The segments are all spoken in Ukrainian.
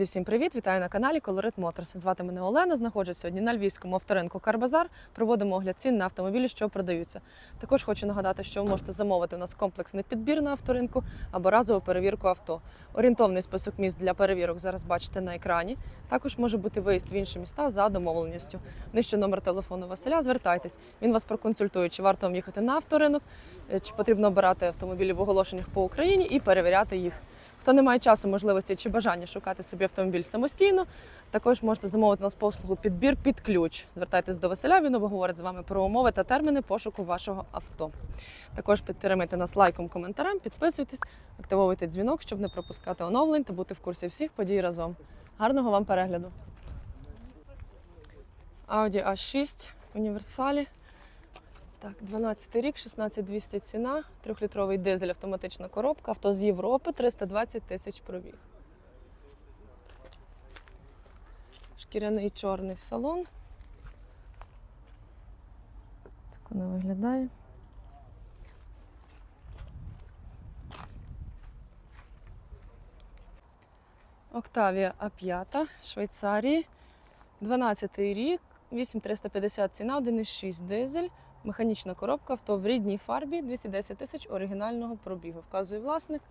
Друзі, всім привіт! Вітаю на каналі Colorit Motors. Звати мене Олена. Знаходжусь сьогодні на львівському авторинку Карбазар. Проводимо огляд цін на автомобілі, що продаються. Також хочу нагадати, що ви можете замовити у нас комплексний підбір на авторинку або разову перевірку авто. Орієнтовний список міст для перевірок зараз бачите на екрані. Також може бути виїзд в інші міста за домовленістю. Нижче номер телефону Василя. Звертайтесь. Він вас проконсультує, чи варто вам їхати на авторинок, е, чи потрібно обирати автомобілі в оголошеннях по Україні і перевіряти їх. Хто не має часу, можливості чи бажання шукати собі автомобіль самостійно, також можете замовити нас послугу підбір під ключ. Звертайтесь до Василя, він обговорить з вами про умови та терміни пошуку вашого авто. Також підтримайте нас лайком, коментарем, підписуйтесь, активовуйте дзвінок, щоб не пропускати оновлень та бути в курсі всіх подій разом. Гарного вам перегляду! Audi A6 універсалі. Так, 12 рік, 16200 ціна, трьохлітровий дизель, автоматична коробка, авто з Європи, 320 тисяч пробіг. Шкіряний чорний салон. Так вона виглядає. Октавія А5 Швейцарії. 12 рік, 8350 ціна, 1,6 дизель. Механічна коробка, авто в рідній фарбі, 210 тисяч оригінального пробігу. Вказує власник.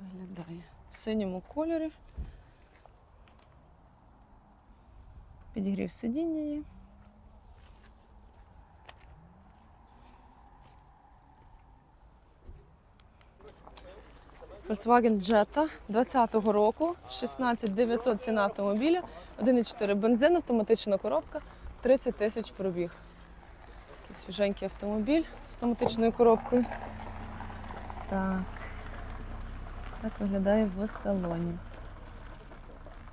Виглядає в синьому кольорі. Підігрів сидіння є. Volkswagen Jetta 20-го року, 16900 ціна автомобіля, 1,4 бензин, автоматична коробка, 30 тисяч пробіг. Такий свіженький автомобіль з автоматичною коробкою. Так. Так виглядає в салоні.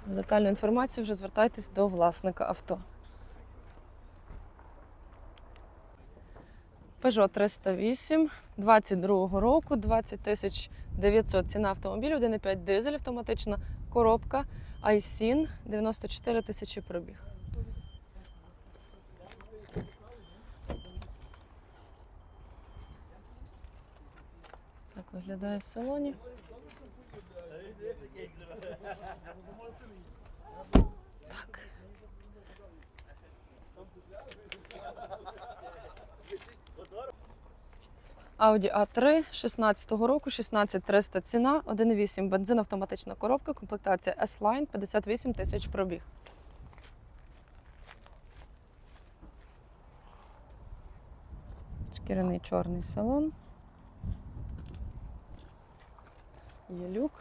Детальну інформацію вже звертайтесь до власника авто. Peugeot 308 22 року, 20 тисяч 900 ціна автомобілю, 1,5 дизель, автоматична коробка, iSIN, 94 тисячі пробіг. Виглядає в салоні. Так. Audi A3 16-го року, 16300 ціна, 1,8 бензин, автоматична коробка, комплектація S-Line, 58 тисяч пробіг. Шкіряний чорний салон. Є люк.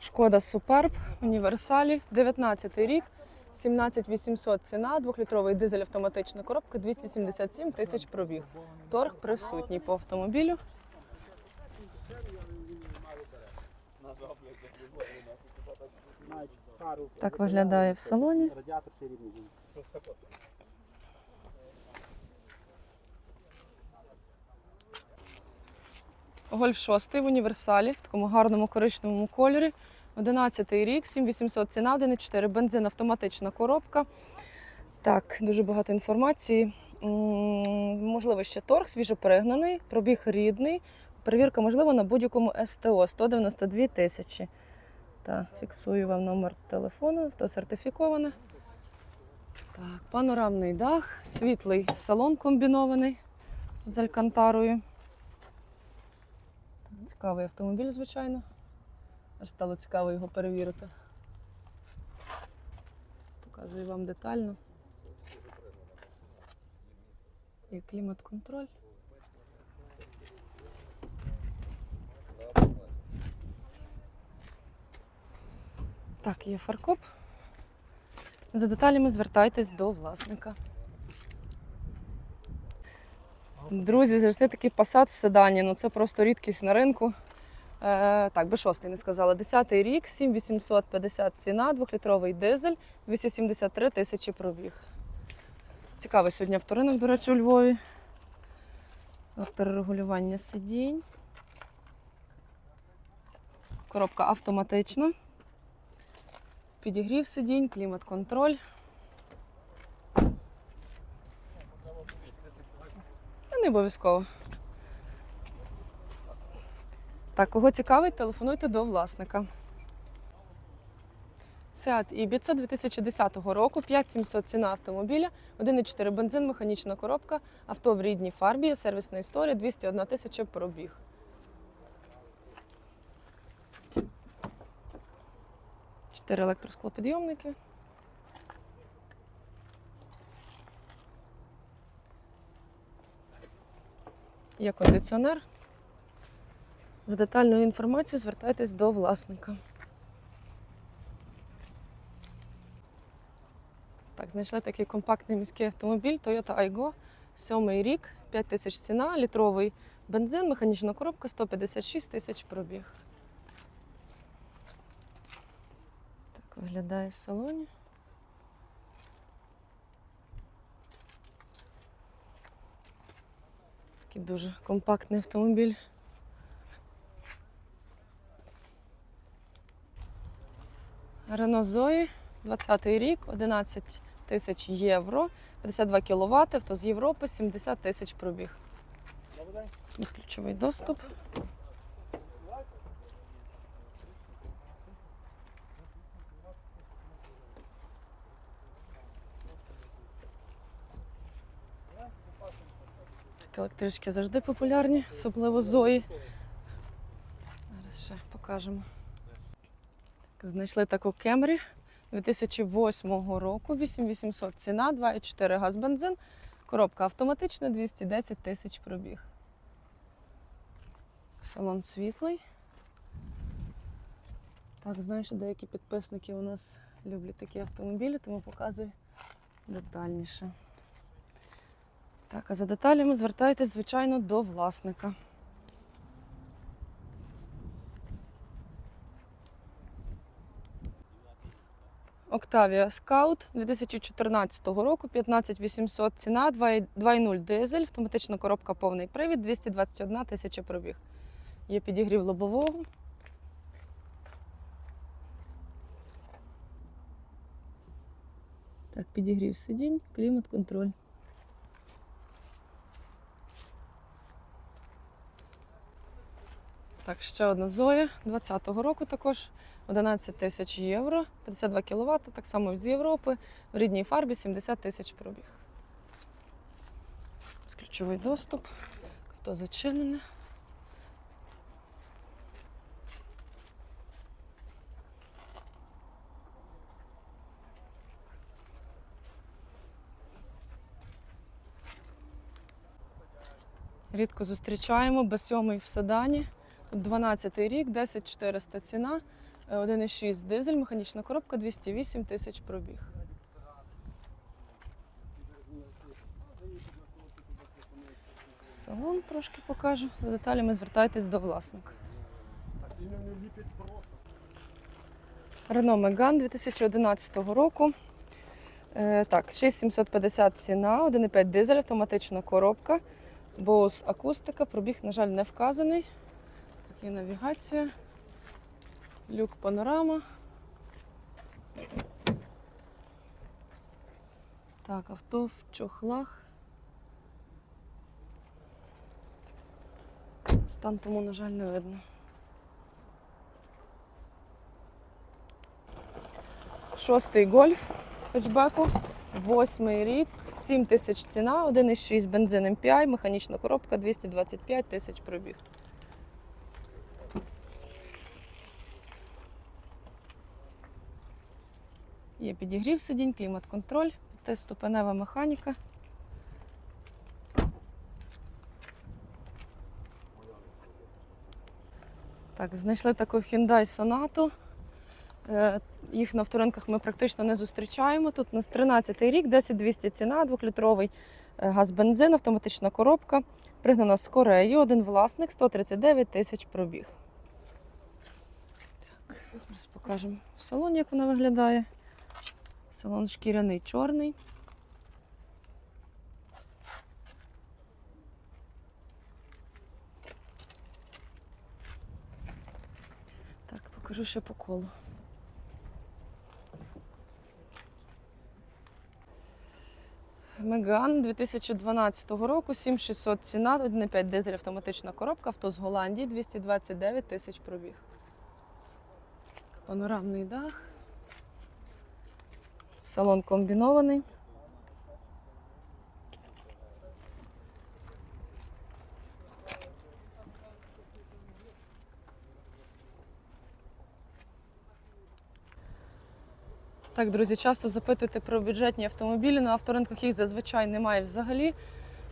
Шкода Суперб, універсалі, 19 рік, 17800 ціна, двохлітровий дизель автоматична коробка, 277 тисяч пробіг. Торг присутній по автомобілю. Так виглядає в салоні. Гольф 6 в універсалі в такому гарному коричневому кольорі. 11 рік, 7800 ціна, 1,4 бензин, автоматична коробка. Так, дуже багато інформації. Можливо, ще торг, свіжоперегнаний, пробіг рідний. Перевірка можлива на будь-якому СТО 192 тисячі. Так, фіксую вам номер телефону, авто сертифіковане. Так, панорамний дах, світлий салон комбінований з алькантарою. Цікавий автомобіль, звичайно. Аж стало цікаво його перевірити. Показую вам детально. Є клімат-контроль. Так, є фаркоп. За деталями звертайтесь до власника. Друзі, завжди такий посад в седані, ну це просто рідкість на ринку. Е, так, B6 не сказала. 10 рік, 7850 ціна, двохлітровий дизель, 273 тисячі пробіг. Цікавий сьогодні авторинок, до речі, у Львові. Авторегулювання сидінь. Коробка автоматична. Підігрів сидінь, клімат-контроль. Обов'язково. Так, кого цікавить, телефонуйте до власника. Seat Ibiza 2010 року, 5700 ціна автомобіля, 1,4 бензин, механічна коробка, авто в рідній фарбі, сервісна історія, 201 тисяча пробіг. Чотири електросклопідйомники. Є кондиціонер. За детальною інформацією звертайтесь до власника. Так, знайшли такий компактний міський автомобіль Toyota Aygo, сьомий рік, 5 тисяч ціна, літровий бензин, механічна коробка, 156 тисяч пробіг. Так виглядає в салоні. Такий дуже компактний автомобіль. Renault Zoe, 20 рік, 11 тисяч євро, 52 кВт, авто з Європи, 70 тисяч пробіг. Безключовий доступ. Електрички завжди популярні, особливо Зої. Зараз ще покажемо. Знайшли таку Кемрі 2008 року, 8800 ціна, 2,4 газ бензин, коробка автоматична, 210 тисяч пробіг. Салон світлий. Так, знаю, що деякі підписники у нас люблять такі автомобілі, тому показую детальніше. Так, а за деталями звертайтесь, звичайно, до власника. Octavia Scout 2014 року, 15800 ціна, 2.0 дизель, автоматична коробка повний привід, 221 тисяча пробіг. Є підігрів лобового. Так, підігрів сидінь, клімат-контроль. Так, ще одна Зоя 20-го року також 11 тисяч євро, 52 кВт, так само з Європи, в рідній фарбі 70 тисяч пробіг. Ключовий доступ, авто зачинене. Рідко зустрічаємо, без сьомий в седані. Тут 12 рік, 10400 ціна, е, 1,6 дизель, механічна коробка, 208 тисяч пробіг. Салон трошки покажу. За деталями звертайтесь до власника. Renault Megane 2011 року. Е, так, 6750 ціна, 1,5 дизель, автоматична коробка. Bose акустика, пробіг, на жаль, не вказаний. Є навігація. Люк панорама. Так, авто в чохлах. Стан тому, на жаль, не видно. Шостий гольф хетчбеку. Восьмий рік, 7 тисяч ціна, 1,6 бензин MPI, механічна коробка, 225 тисяч пробіг. Є підігрів сидінь, клімат-контроль, п'ятиступенева механіка. Так, знайшли таку Hyundai Sonata. Е, Їх на авторинках ми практично не зустрічаємо. Тут у нас 13 рік, 10200 ціна, 2-літровий газ бензин, автоматична коробка. Пригнана з Кореї, один власник, 139 тисяч пробіг. Так, зараз покажемо в салоні, як вона виглядає. Салон шкіряний чорний. Так, покажу ще по колу. Меган 2012 року, 7600 ціна, 1,5 дизель автоматична коробка, авто з Голландії, 229 тисяч пробіг. Панорамний дах. Салон комбінований. Так, друзі, часто запитуєте про бюджетні автомобілі. На авторинках їх зазвичай немає взагалі.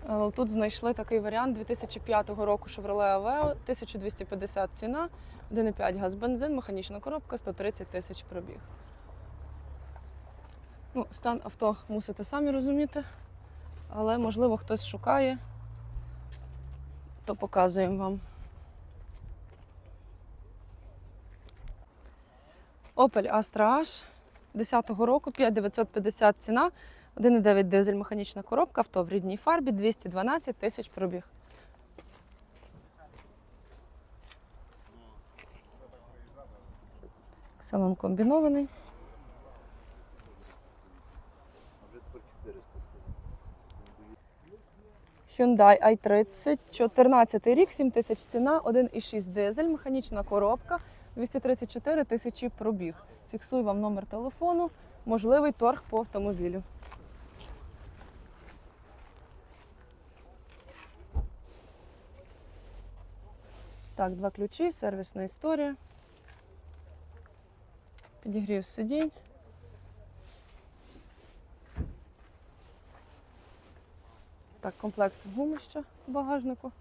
Але Тут знайшли такий варіант 2005 року Chevrolet Aveo, 1250 ціна, 1,5 газ бензин, механічна коробка, 130 тисяч пробіг. Ну, стан авто мусите самі розуміти, але можливо хтось шукає, то показуємо вам. Opel Astra H 10-го року, 5950 ціна, 1,9 дизель механічна коробка, авто в рідній фарбі, 212 тисяч пробіг. Салон комбінований. Hyundai i30, 14 рік, 7 тисяч ціна, 1,6 дизель, механічна коробка, 234 тисячі пробіг. Фіксую вам номер телефону, можливий торг по автомобілю. Так, два ключі, сервісна історія. Підігрів сидінь. Так, комплект гуми ще в багажнику.